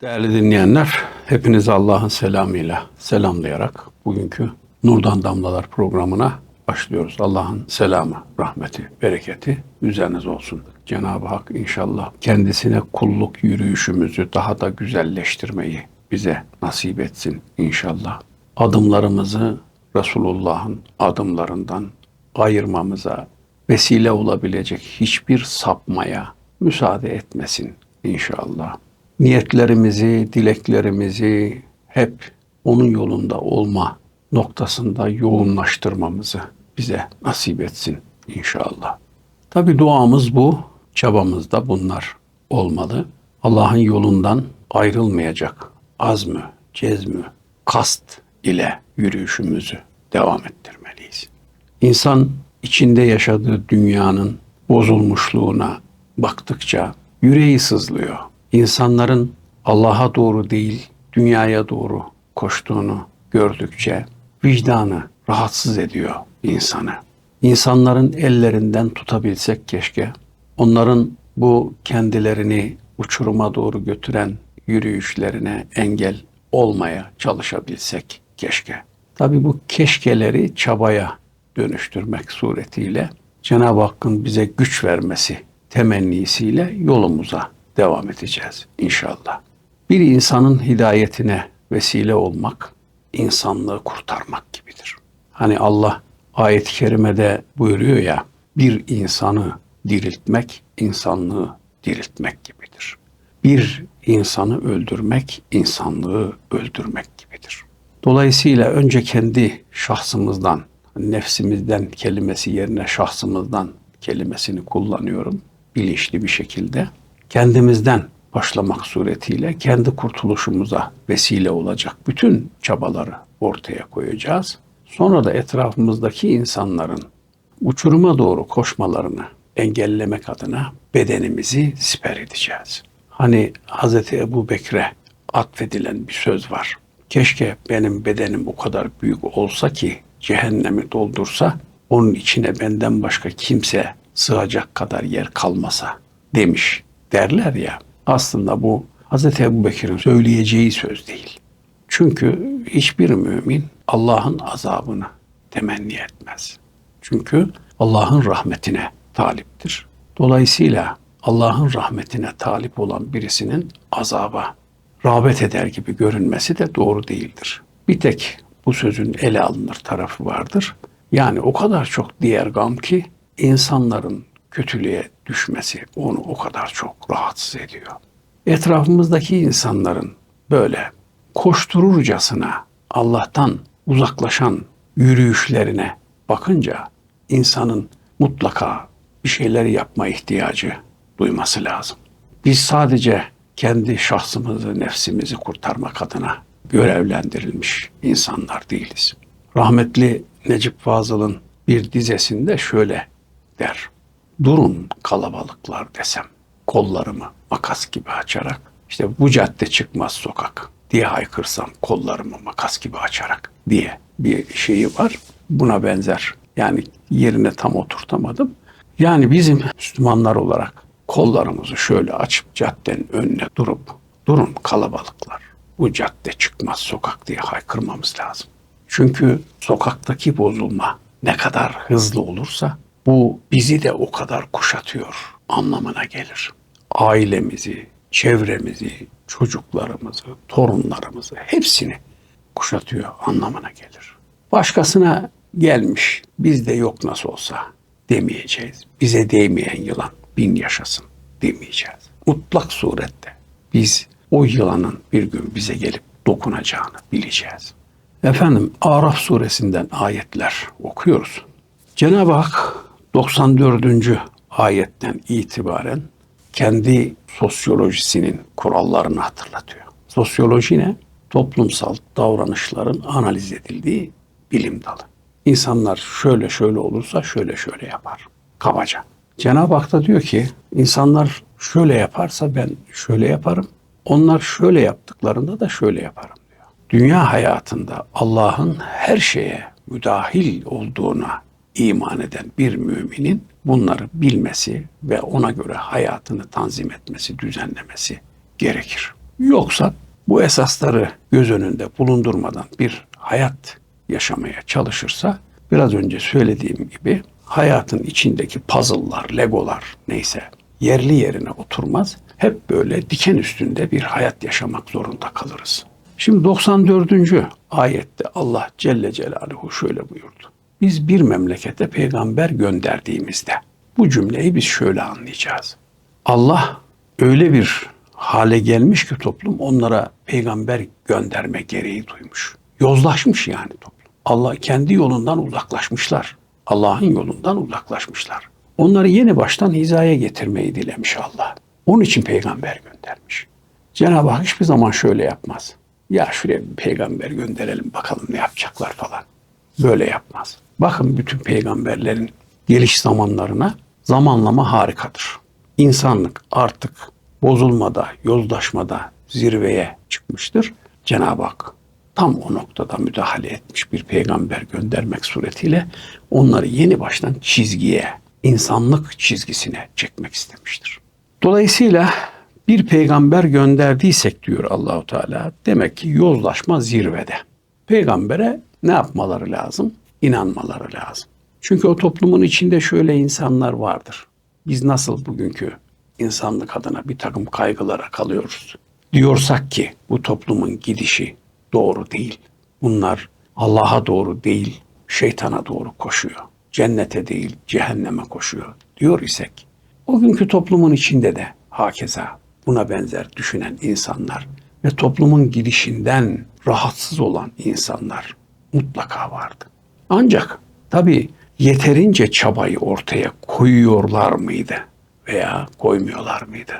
Değerli dinleyenler, hepinizi Allah'ın selamıyla selamlayarak bugünkü Nurdan Damlalar programına başlıyoruz. Allah'ın selamı, rahmeti, bereketi üzerinize olsun. Cenab-ı Hak inşallah kendisine kulluk yürüyüşümüzü daha da güzelleştirmeyi bize nasip etsin inşallah. Adımlarımızı Resulullah'ın adımlarından ayırmamıza vesile olabilecek hiçbir sapmaya müsaade etmesin inşallah. Niyetlerimizi, dileklerimizi hep onun yolunda olma noktasında yoğunlaştırmamızı bize nasip etsin inşallah. Tabi duamız bu, çabamız da bunlar olmalı. Allah'ın yolundan ayrılmayacak azmü, cezmü, kast ile yürüyüşümüzü devam ettirmeliyiz. İnsan içinde yaşadığı dünyanın bozulmuşluğuna baktıkça yüreği sızlıyor. İnsanların Allah'a doğru değil, dünyaya doğru koştuğunu gördükçe vicdanı rahatsız ediyor insanı. İnsanların ellerinden tutabilsek keşke. Onların bu kendilerini uçuruma doğru götüren yürüyüşlerine engel olmaya çalışabilsek keşke. Tabii bu keşkeleri çabaya dönüştürmek suretiyle Cenab-ı Hakk'ın bize güç vermesi temennisiyle yolumuza devam edeceğiz inşallah. Bir insanın hidayetine vesile olmak, insanlığı kurtarmak gibidir. Hani Allah ayet-i kerimede buyuruyor ya, bir insanı diriltmek, insanlığı diriltmek gibidir. Bir insanı öldürmek, insanlığı öldürmek gibidir. Dolayısıyla önce kendi şahsımızdan, nefsimizden kelimesi yerine şahsımızdan kelimesini kullanıyorum bilinçli bir şekilde. Kendimizden başlamak suretiyle kendi kurtuluşumuza vesile olacak bütün çabaları ortaya koyacağız. Sonra da etrafımızdaki insanların uçuruma doğru koşmalarını engellemek adına bedenimizi siper edeceğiz. Hani Hz. Ebu Bekir'e atfedilen bir söz var. Keşke benim bedenim o kadar büyük olsa ki cehennemi doldursa onun içine benden başka kimse sığacak kadar yer kalmasa demiş derler ya. Aslında bu Hz. Ebu Bekir'in söyleyeceği söz değil. Çünkü hiçbir mümin Allah'ın azabını temenni etmez. Çünkü Allah'ın rahmetine taliptir. Dolayısıyla Allah'ın rahmetine talip olan birisinin azaba rağbet eder gibi görünmesi de doğru değildir. Bir tek bu sözün ele alınır tarafı vardır. Yani o kadar çok diğer gam ki insanların kötülüğe düşmesi onu o kadar çok rahatsız ediyor. Etrafımızdaki insanların böyle koştururcasına Allah'tan uzaklaşan yürüyüşlerine bakınca insanın mutlaka bir şeyler yapma ihtiyacı duyması lazım. Biz sadece kendi şahsımızı, nefsimizi kurtarmak adına görevlendirilmiş insanlar değiliz. Rahmetli Necip Fazıl'ın bir dizesinde şöyle der. Durun kalabalıklar desem kollarımı makas gibi açarak işte bu cadde çıkmaz sokak diye haykırsam kollarımı makas gibi açarak diye bir şeyi var. Buna benzer. Yani yerine tam oturtamadım. Yani bizim Müslümanlar olarak kollarımızı şöyle açıp caddenin önüne durup durun kalabalıklar. Bu cadde çıkmaz sokak diye haykırmamız lazım. Çünkü sokaktaki bozulma ne kadar hızlı olursa bu bizi de o kadar kuşatıyor anlamına gelir. Ailemizi, çevremizi, çocuklarımızı, torunlarımızı hepsini kuşatıyor anlamına gelir. Başkasına gelmiş bizde yok nasıl olsa demeyeceğiz. Bize değmeyen yılan bin yaşasın demeyeceğiz. Mutlak surette biz o yılanın bir gün bize gelip dokunacağını bileceğiz. Efendim Araf suresinden ayetler okuyoruz. Cenab-ı Hak 94. ayetten itibaren kendi sosyolojisinin kurallarını hatırlatıyor. Sosyoloji ne? Toplumsal davranışların analiz edildiği bilim dalı. İnsanlar şöyle şöyle olursa şöyle şöyle yapar. Kabaca. Cenab-ı Hak da diyor ki insanlar şöyle yaparsa ben şöyle yaparım. Onlar şöyle yaptıklarında da şöyle yaparım diyor. Dünya hayatında Allah'ın her şeye müdahil olduğuna iman eden bir müminin bunları bilmesi ve ona göre hayatını tanzim etmesi, düzenlemesi gerekir. Yoksa bu esasları göz önünde bulundurmadan bir hayat yaşamaya çalışırsa biraz önce söylediğim gibi hayatın içindeki puzzle'lar, legolar neyse yerli yerine oturmaz. Hep böyle diken üstünde bir hayat yaşamak zorunda kalırız. Şimdi 94. ayette Allah Celle Celaluhu şöyle buyurdu. Biz bir memlekete peygamber gönderdiğimizde bu cümleyi biz şöyle anlayacağız. Allah öyle bir hale gelmiş ki toplum onlara peygamber gönderme gereği duymuş. Yozlaşmış yani toplum. Allah kendi yolundan uzaklaşmışlar. Allah'ın yolundan uzaklaşmışlar. Onları yeni baştan hizaya getirmeyi dilemiş Allah. Onun için peygamber göndermiş. Cenab-ı Hak hiçbir zaman şöyle yapmaz. Ya şuraya bir peygamber gönderelim bakalım ne yapacaklar falan. Böyle yapmaz. Bakın bütün peygamberlerin geliş zamanlarına zamanlama harikadır. İnsanlık artık bozulmada, yozlaşmada zirveye çıkmıştır. Cenab-ı Hak tam o noktada müdahale etmiş bir peygamber göndermek suretiyle onları yeni baştan çizgiye, insanlık çizgisine çekmek istemiştir. Dolayısıyla bir peygamber gönderdiysek diyor Allahu Teala demek ki yozlaşma zirvede. Peygambere ne yapmaları lazım? İnanmaları lazım. Çünkü o toplumun içinde şöyle insanlar vardır. Biz nasıl bugünkü insanlık adına bir takım kaygılara kalıyoruz. Diyorsak ki bu toplumun gidişi doğru değil. Bunlar Allah'a doğru değil, şeytana doğru koşuyor. Cennete değil, cehenneme koşuyor diyor isek. O günkü toplumun içinde de hakeza buna benzer düşünen insanlar ve toplumun gidişinden rahatsız olan insanlar mutlaka vardı. Ancak tabii yeterince çabayı ortaya koyuyorlar mıydı veya koymuyorlar mıydı?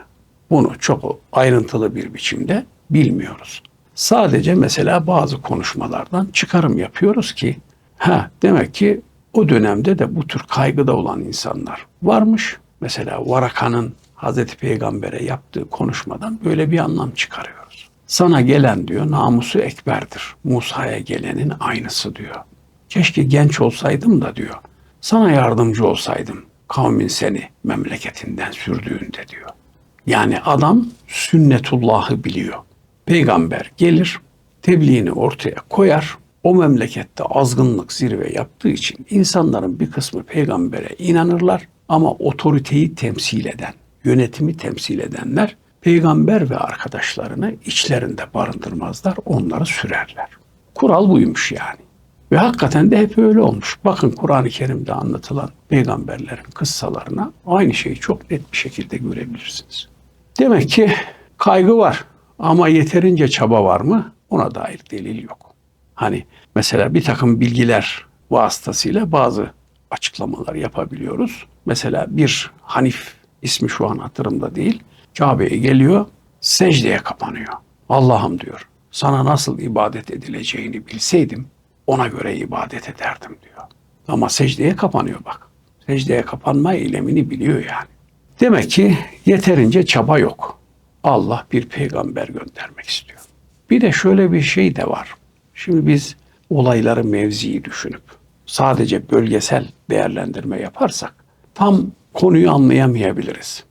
Bunu çok ayrıntılı bir biçimde bilmiyoruz. Sadece mesela bazı konuşmalardan çıkarım yapıyoruz ki ha demek ki o dönemde de bu tür kaygıda olan insanlar varmış. Mesela Varaka'nın Hazreti Peygamber'e yaptığı konuşmadan böyle bir anlam çıkarıyoruz. Sana gelen diyor namusu ekberdir. Musa'ya gelenin aynısı diyor. Keşke genç olsaydım da diyor. Sana yardımcı olsaydım kavmin seni memleketinden sürdüğünde diyor. Yani adam sünnetullahı biliyor. Peygamber gelir, tebliğini ortaya koyar. O memlekette azgınlık zirve yaptığı için insanların bir kısmı peygambere inanırlar ama otoriteyi temsil eden, yönetimi temsil edenler peygamber ve arkadaşlarını içlerinde barındırmazlar, onları sürerler. Kural buymuş yani. Ve hakikaten de hep öyle olmuş. Bakın Kur'an-ı Kerim'de anlatılan peygamberlerin kıssalarına aynı şeyi çok net bir şekilde görebilirsiniz. Demek ki kaygı var ama yeterince çaba var mı? Ona dair delil yok. Hani mesela bir takım bilgiler vasıtasıyla bazı açıklamalar yapabiliyoruz. Mesela bir Hanif ismi şu an hatırımda değil. Kabe'ye geliyor, secdeye kapanıyor. Allah'ım diyor, sana nasıl ibadet edileceğini bilseydim ona göre ibadet ederdim diyor. Ama secdeye kapanıyor bak. Secdeye kapanma eylemini biliyor yani. Demek ki yeterince çaba yok. Allah bir peygamber göndermek istiyor. Bir de şöyle bir şey de var. Şimdi biz olayları mevziyi düşünüp sadece bölgesel değerlendirme yaparsak tam konuyu anlayamayabiliriz.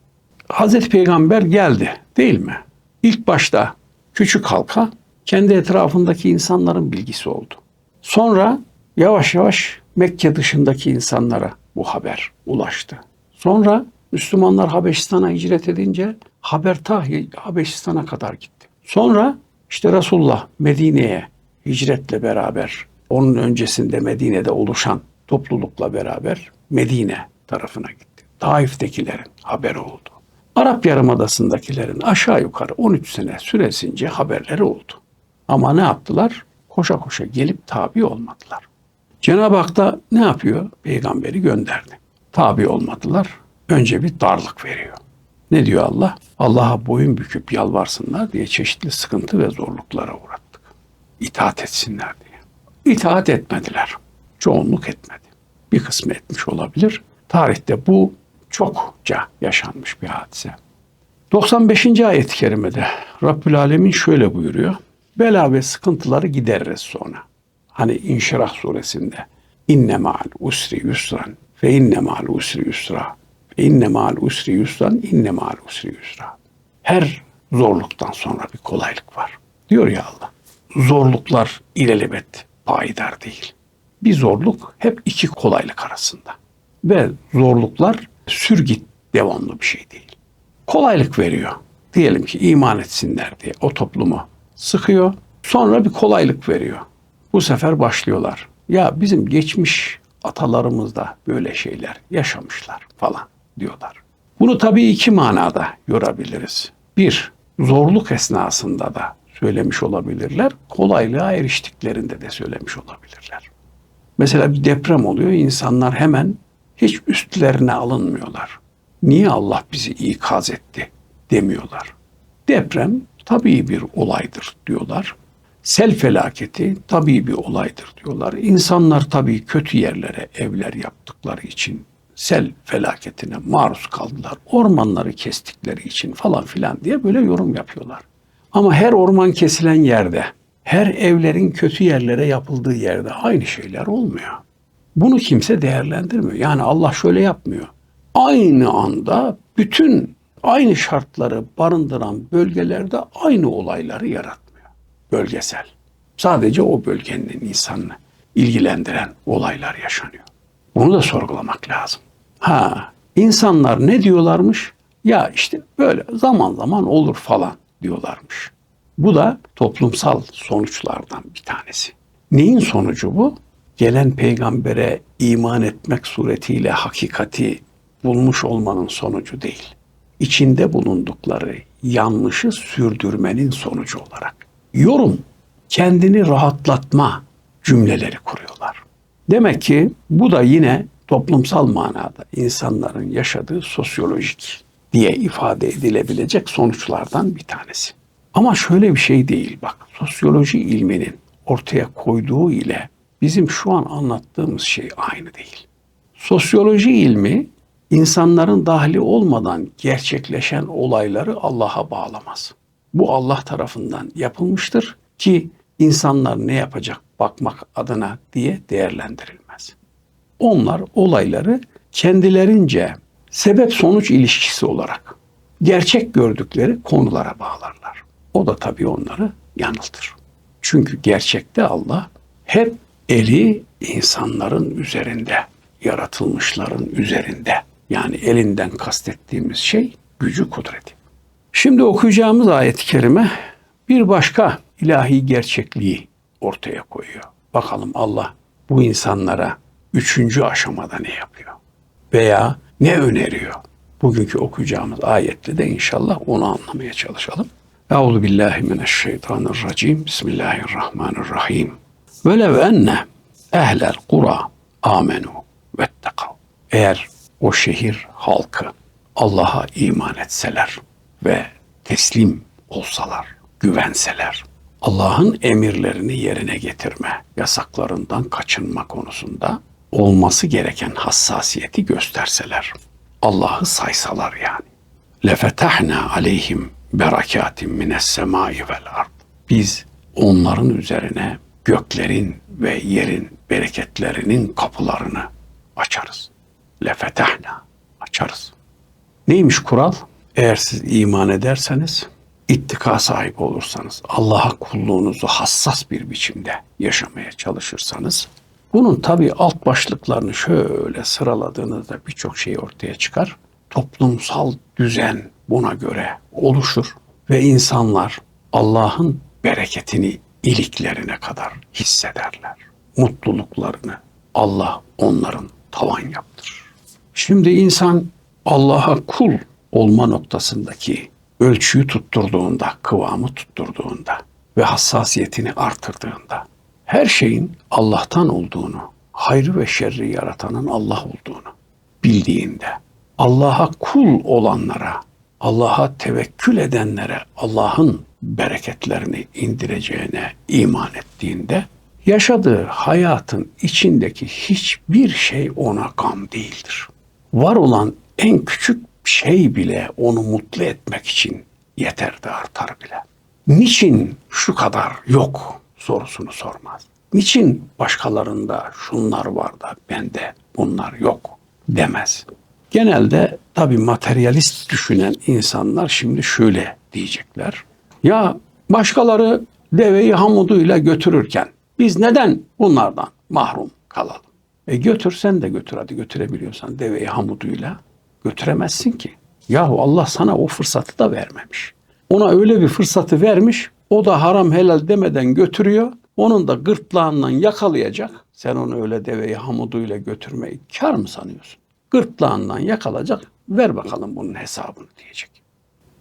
Hazreti Peygamber geldi değil mi? İlk başta küçük halka kendi etrafındaki insanların bilgisi oldu. Sonra yavaş yavaş Mekke dışındaki insanlara bu haber ulaştı. Sonra Müslümanlar Habeşistan'a hicret edince haber ta Habeşistan'a kadar gitti. Sonra işte Resulullah Medine'ye hicretle beraber onun öncesinde Medine'de oluşan toplulukla beraber Medine tarafına gitti. Taif'tekilerin haberi oldu. Arap Yarımadası'ndakilerin aşağı yukarı 13 sene süresince haberleri oldu. Ama ne yaptılar? Koşa koşa gelip tabi olmadılar. Cenab-ı Hak da ne yapıyor? Peygamberi gönderdi. Tabi olmadılar. Önce bir darlık veriyor. Ne diyor Allah? Allah'a boyun büküp yalvarsınlar diye çeşitli sıkıntı ve zorluklara uğrattık. İtaat etsinler diye. İtaat etmediler. Çoğunluk etmedi. Bir kısmı etmiş olabilir. Tarihte bu çokça yaşanmış bir hadise. 95. ayet-i kerimede Rabbül Alemin şöyle buyuruyor. Bela ve sıkıntıları gideririz sonra. Hani İnşirah suresinde inne ma'al usri yusran fe inne ma'al usri yusra fe inne ma'al usri yusran inne ma'al usri yusra. Her zorluktan sonra bir kolaylık var. Diyor ya Allah. Zorluklar ilelebet payidar değil. Bir zorluk hep iki kolaylık arasında. Ve zorluklar sürgit devamlı bir şey değil. Kolaylık veriyor. Diyelim ki iman etsinler diye o toplumu sıkıyor. Sonra bir kolaylık veriyor. Bu sefer başlıyorlar. Ya bizim geçmiş atalarımız da böyle şeyler yaşamışlar falan diyorlar. Bunu tabii iki manada yorabiliriz. Bir, zorluk esnasında da söylemiş olabilirler. Kolaylığa eriştiklerinde de söylemiş olabilirler. Mesela bir deprem oluyor. insanlar hemen hiç üstlerine alınmıyorlar. Niye Allah bizi ikaz etti demiyorlar. Deprem tabii bir olaydır diyorlar. Sel felaketi tabii bir olaydır diyorlar. İnsanlar tabii kötü yerlere evler yaptıkları için sel felaketine maruz kaldılar. Ormanları kestikleri için falan filan diye böyle yorum yapıyorlar. Ama her orman kesilen yerde, her evlerin kötü yerlere yapıldığı yerde aynı şeyler olmuyor. Bunu kimse değerlendirmiyor. Yani Allah şöyle yapmıyor. Aynı anda bütün aynı şartları barındıran bölgelerde aynı olayları yaratmıyor. Bölgesel. Sadece o bölgenin insanını ilgilendiren olaylar yaşanıyor. Bunu da sorgulamak lazım. Ha, insanlar ne diyorlarmış? Ya işte böyle zaman zaman olur falan diyorlarmış. Bu da toplumsal sonuçlardan bir tanesi. Neyin sonucu bu? Gelen peygambere iman etmek suretiyle hakikati bulmuş olmanın sonucu değil. İçinde bulundukları yanlışı sürdürmenin sonucu olarak. Yorum, kendini rahatlatma cümleleri kuruyorlar. Demek ki bu da yine toplumsal manada insanların yaşadığı sosyolojik diye ifade edilebilecek sonuçlardan bir tanesi. Ama şöyle bir şey değil bak sosyoloji ilminin ortaya koyduğu ile bizim şu an anlattığımız şey aynı değil. Sosyoloji ilmi insanların dahli olmadan gerçekleşen olayları Allah'a bağlamaz. Bu Allah tarafından yapılmıştır ki insanlar ne yapacak bakmak adına diye değerlendirilmez. Onlar olayları kendilerince sebep sonuç ilişkisi olarak gerçek gördükleri konulara bağlarlar. O da tabii onları yanıltır. Çünkü gerçekte Allah hep eli insanların üzerinde, yaratılmışların üzerinde. Yani elinden kastettiğimiz şey gücü kudreti. Şimdi okuyacağımız ayet-i kerime bir başka ilahi gerçekliği ortaya koyuyor. Bakalım Allah bu insanlara üçüncü aşamada ne yapıyor? Veya ne öneriyor? Bugünkü okuyacağımız ayette de inşallah onu anlamaya çalışalım. Euzu billahi mineşşeytanirracim. Bismillahirrahmanirrahim. Velev enne ehlel kura amenu vettekav. Eğer o şehir halkı Allah'a iman etseler ve teslim olsalar, güvenseler, Allah'ın emirlerini yerine getirme, yasaklarından kaçınma konusunda olması gereken hassasiyeti gösterseler, Allah'ı saysalar yani. Lefetahna aleyhim berakatin mines semai vel ard. Biz onların üzerine göklerin ve yerin bereketlerinin kapılarını açarız. Lefetahna açarız. Neymiş kural? Eğer siz iman ederseniz, ittika sahibi olursanız, Allah'a kulluğunuzu hassas bir biçimde yaşamaya çalışırsanız, bunun tabii alt başlıklarını şöyle sıraladığınızda birçok şey ortaya çıkar. Toplumsal düzen buna göre oluşur ve insanlar Allah'ın bereketini iliklerine kadar hissederler. Mutluluklarını Allah onların tavan yaptırır. Şimdi insan Allah'a kul olma noktasındaki ölçüyü tutturduğunda, kıvamı tutturduğunda ve hassasiyetini artırdığında her şeyin Allah'tan olduğunu, hayrı ve şerri yaratanın Allah olduğunu bildiğinde Allah'a kul olanlara, Allah'a tevekkül edenlere Allah'ın bereketlerini indireceğine iman ettiğinde yaşadığı hayatın içindeki hiçbir şey ona gam değildir. Var olan en küçük şey bile onu mutlu etmek için yeter artar bile. Niçin şu kadar yok sorusunu sormaz. Niçin başkalarında şunlar var da bende bunlar yok demez. Genelde tabi materyalist düşünen insanlar şimdi şöyle diyecekler. Ya başkaları deveyi hamuduyla götürürken biz neden bunlardan mahrum kalalım? E götür sen de götür hadi götürebiliyorsan deveyi hamuduyla götüremezsin ki. Yahu Allah sana o fırsatı da vermemiş. Ona öyle bir fırsatı vermiş. O da haram helal demeden götürüyor. Onun da gırtlağından yakalayacak. Sen onu öyle deveyi hamuduyla götürmeyi kar mı sanıyorsun? Gırtlağından yakalayacak. Ver bakalım bunun hesabını diyecek.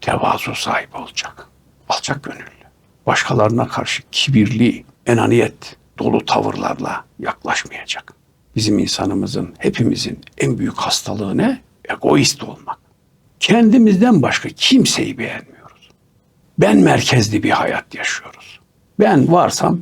Tevazu sahibi olacak. Alçak gönüllü. Başkalarına karşı kibirli, enaniyet dolu tavırlarla yaklaşmayacak. Bizim insanımızın, hepimizin en büyük hastalığı ne? Egoist olmak. Kendimizden başka kimseyi beğenmiyoruz. Ben merkezli bir hayat yaşıyoruz. Ben varsam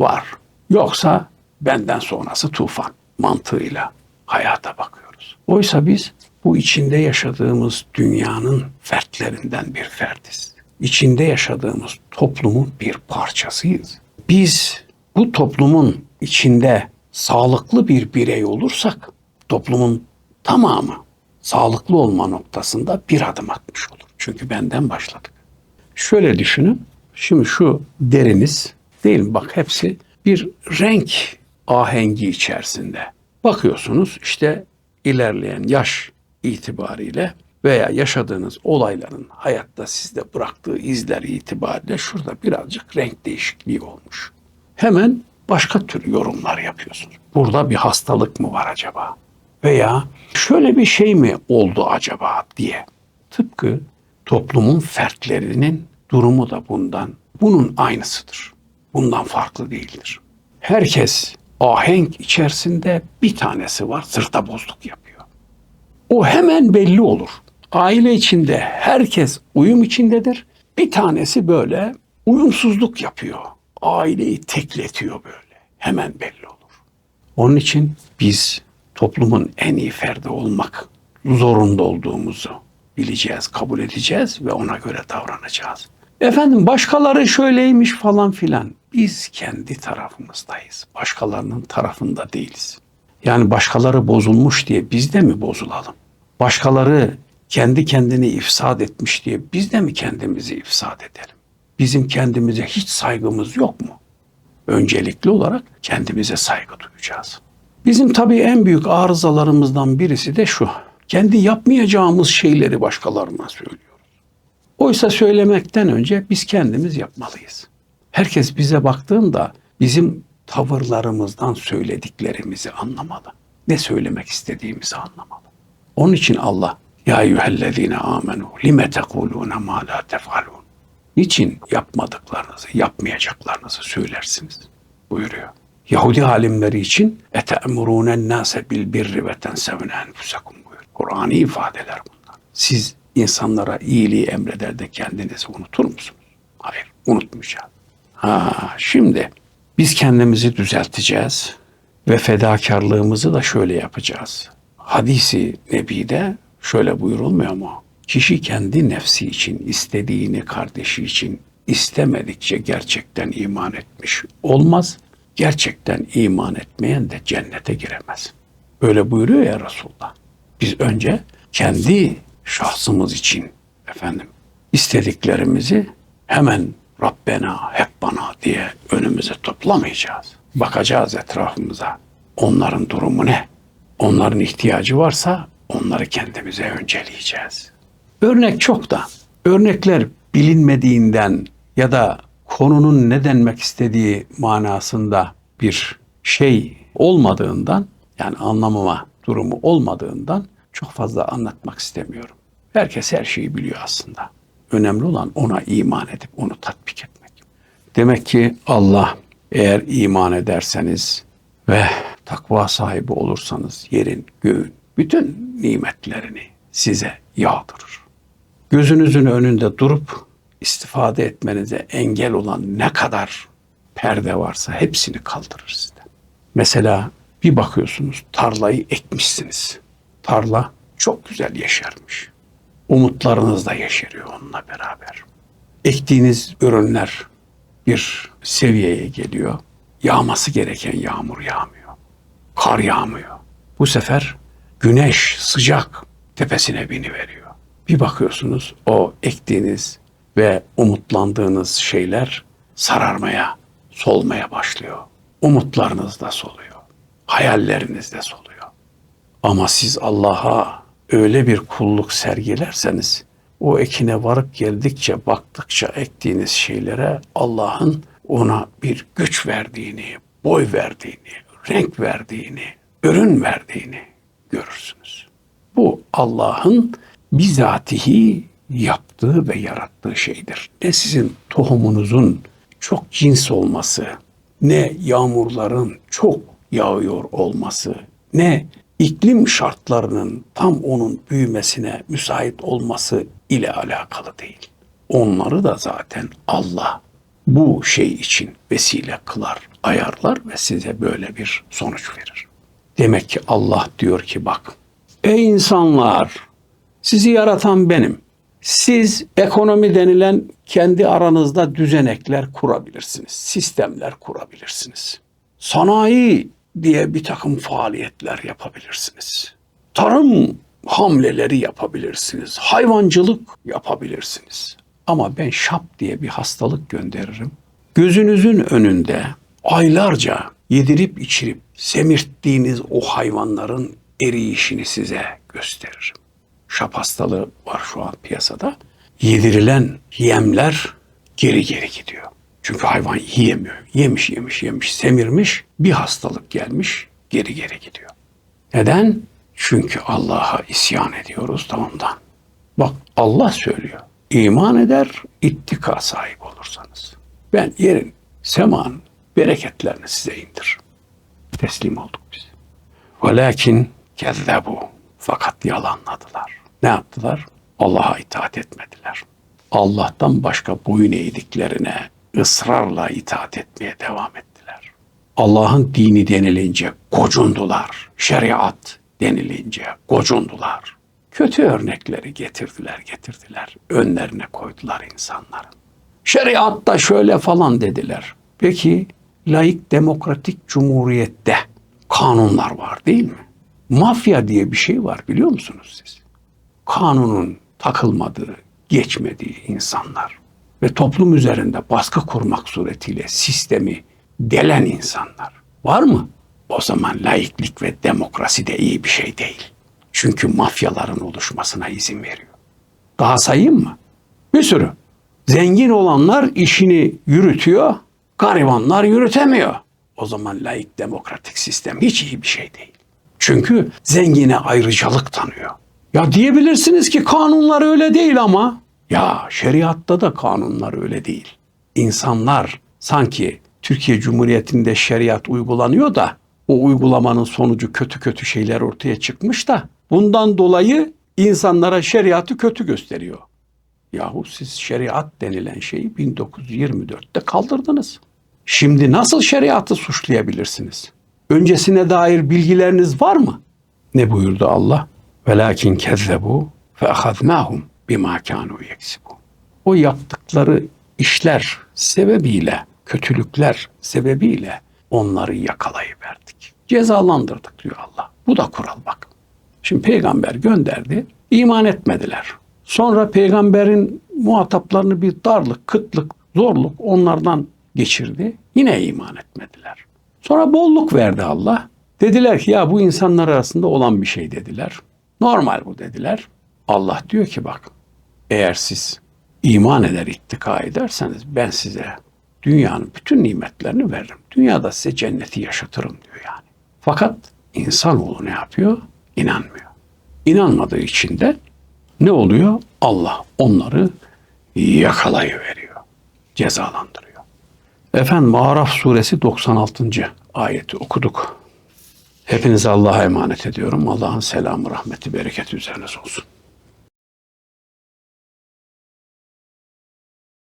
var. Yoksa benden sonrası tufan mantığıyla hayata bakıyoruz. Oysa biz bu içinde yaşadığımız dünyanın fertlerinden bir ferdiz. İçinde yaşadığımız toplumun bir parçasıyız. Biz bu toplumun içinde sağlıklı bir birey olursak toplumun tamamı sağlıklı olma noktasında bir adım atmış olur. Çünkü benden başladık. Şöyle düşünün. Şimdi şu deriniz değil mi? Bak hepsi bir renk ahengi içerisinde. Bakıyorsunuz işte ilerleyen yaş itibariyle veya yaşadığınız olayların hayatta sizde bıraktığı izler itibariyle şurada birazcık renk değişikliği olmuş. Hemen başka tür yorumlar yapıyorsunuz. Burada bir hastalık mı var acaba? Veya şöyle bir şey mi oldu acaba diye. Tıpkı toplumun fertlerinin durumu da bundan, bunun aynısıdır. Bundan farklı değildir. Herkes ahenk içerisinde bir tanesi var sırta bozduk yapıyor. O hemen belli olur. Aile içinde herkes uyum içindedir. Bir tanesi böyle uyumsuzluk yapıyor. Aileyi tekletiyor böyle. Hemen belli olur. Onun için biz toplumun en iyi ferdi olmak zorunda olduğumuzu bileceğiz, kabul edeceğiz ve ona göre davranacağız. Efendim başkaları şöyleymiş falan filan. Biz kendi tarafımızdayız. Başkalarının tarafında değiliz. Yani başkaları bozulmuş diye biz de mi bozulalım? Başkaları kendi kendini ifsad etmiş diye biz de mi kendimizi ifsad edelim? Bizim kendimize hiç saygımız yok mu? Öncelikli olarak kendimize saygı duyacağız. Bizim tabii en büyük arızalarımızdan birisi de şu. Kendi yapmayacağımız şeyleri başkalarına söylüyoruz. Oysa söylemekten önce biz kendimiz yapmalıyız. Herkes bize baktığında bizim tavırlarımızdan söylediklerimizi anlamalı. Ne söylemek istediğimizi anlamalı. Onun için Allah ya eyyühellezine amenu lime tekulune ma la tefalun. Niçin yapmadıklarınızı, yapmayacaklarınızı söylersiniz buyuruyor. Yahudi alimleri için ete'murûnen nâse bil birri ve tensevne enfusakum buyuruyor. Kur'an'ı ifadeler bunlar. Siz insanlara iyiliği emreder de kendinizi unutur musunuz? Hayır, unutmayacağız. Ha, şimdi biz kendimizi düzelteceğiz ve fedakarlığımızı da şöyle yapacağız. Hadisi Nebi'de şöyle buyurulmuyor mu? Kişi kendi nefsi için, istediğini kardeşi için istemedikçe gerçekten iman etmiş olmaz. Gerçekten iman etmeyen de cennete giremez. Öyle buyuruyor ya Resulullah. Biz önce kendi şahsımız için efendim istediklerimizi hemen Rabbena hep bana diye önümüze toplamayacağız. Bakacağız etrafımıza. Onların durumu ne? Onların ihtiyacı varsa onları kendimize önceleyeceğiz. Örnek çok da. Örnekler bilinmediğinden ya da konunun ne denmek istediği manasında bir şey olmadığından yani anlamama durumu olmadığından çok fazla anlatmak istemiyorum. Herkes her şeyi biliyor aslında. Önemli olan ona iman edip onu tatbik etmek. Demek ki Allah eğer iman ederseniz ve takva sahibi olursanız yerin, göğün, bütün nimetlerini size yağdırır. Gözünüzün önünde durup istifade etmenize engel olan ne kadar perde varsa hepsini kaldırır sizden. Mesela bir bakıyorsunuz tarlayı ekmişsiniz. Tarla çok güzel yeşermiş. Umutlarınız da yeşeriyor onunla beraber. Ektiğiniz ürünler bir seviyeye geliyor. Yağması gereken yağmur yağmıyor. Kar yağmıyor. Bu sefer güneş sıcak tepesine bini veriyor. Bir bakıyorsunuz o ektiğiniz ve umutlandığınız şeyler sararmaya, solmaya başlıyor. Umutlarınız da soluyor. Hayalleriniz de soluyor. Ama siz Allah'a öyle bir kulluk sergilerseniz o ekine varıp geldikçe baktıkça ektiğiniz şeylere Allah'ın ona bir güç verdiğini, boy verdiğini, renk verdiğini, ürün verdiğini görürsünüz. Bu Allah'ın bizatihi yaptığı ve yarattığı şeydir. Ne sizin tohumunuzun çok cins olması, ne yağmurların çok yağıyor olması, ne iklim şartlarının tam onun büyümesine müsait olması ile alakalı değil. Onları da zaten Allah bu şey için vesile kılar, ayarlar ve size böyle bir sonuç verir. Demek ki Allah diyor ki bak, ey insanlar sizi yaratan benim. Siz ekonomi denilen kendi aranızda düzenekler kurabilirsiniz, sistemler kurabilirsiniz. Sanayi diye bir takım faaliyetler yapabilirsiniz. Tarım hamleleri yapabilirsiniz. Hayvancılık yapabilirsiniz. Ama ben şap diye bir hastalık gönderirim. Gözünüzün önünde aylarca yedirip içirip semirttiğiniz o hayvanların eriyişini size gösteririm. Şap hastalığı var şu an piyasada. Yedirilen yemler geri geri gidiyor. Çünkü hayvan yiyemiyor. Yemiş yemiş yemiş semirmiş bir hastalık gelmiş geri geri gidiyor. Neden? Çünkü Allah'a isyan ediyoruz da ondan. Bak Allah söylüyor. İman eder, ittika sahip olursanız. Ben yerin, semanın bereketlerini size indir. Teslim olduk biz. Velakin kezzebu. Fakat yalanladılar. Ne yaptılar? Allah'a itaat etmediler. Allah'tan başka boyun eğdiklerine ısrarla itaat etmeye devam ettiler. Allah'ın dini denilince gocundular. Şeriat denilince gocundular. Kötü örnekleri getirdiler, getirdiler. Önlerine koydular insanların. Şeriatta şöyle falan dediler. Peki laik demokratik cumhuriyette kanunlar var değil mi? Mafya diye bir şey var biliyor musunuz siz? Kanunun takılmadığı, geçmediği insanlar ve toplum üzerinde baskı kurmak suretiyle sistemi delen insanlar var mı? O zaman laiklik ve demokrasi de iyi bir şey değil. Çünkü mafyaların oluşmasına izin veriyor. Daha sayayım mı? Bir sürü. Zengin olanlar işini yürütüyor, garibanlar yürütemiyor. O zaman laik demokratik sistem hiç iyi bir şey değil. Çünkü zengine ayrıcalık tanıyor. Ya diyebilirsiniz ki kanunlar öyle değil ama. Ya şeriatta da kanunlar öyle değil. İnsanlar sanki Türkiye Cumhuriyeti'nde şeriat uygulanıyor da o uygulamanın sonucu kötü kötü şeyler ortaya çıkmış da bundan dolayı insanlara şeriatı kötü gösteriyor. Yahu siz şeriat denilen şeyi 1924'te kaldırdınız. Şimdi nasıl şeriatı suçlayabilirsiniz? Öncesine dair bilgileriniz var mı? Ne buyurdu Allah? Velakin kezzebu fe ahaznahum bima kanu yeksibun. O yaptıkları işler sebebiyle, kötülükler sebebiyle onları yakalayıverdik. Cezalandırdık diyor Allah. Bu da kural bak. Şimdi peygamber gönderdi. iman etmediler. Sonra peygamberin muhataplarını bir darlık, kıtlık, zorluk onlardan geçirdi. Yine iman etmediler. Sonra bolluk verdi Allah. Dediler ki ya bu insanlar arasında olan bir şey dediler. Normal bu dediler. Allah diyor ki bak eğer siz iman eder, ittika ederseniz ben size dünyanın bütün nimetlerini veririm. Dünyada size cenneti yaşatırım diyor yani. Fakat insanoğlu ne yapıyor? İnanmıyor. İnanmadığı için de ne oluyor? Allah onları yakalayıveriyor. Cezalandırıyor. Efendim Araf suresi 96. ayeti okuduk. Hepinizi Allah'a emanet ediyorum. Allah'ın selamı, rahmeti, bereketi üzeriniz olsun.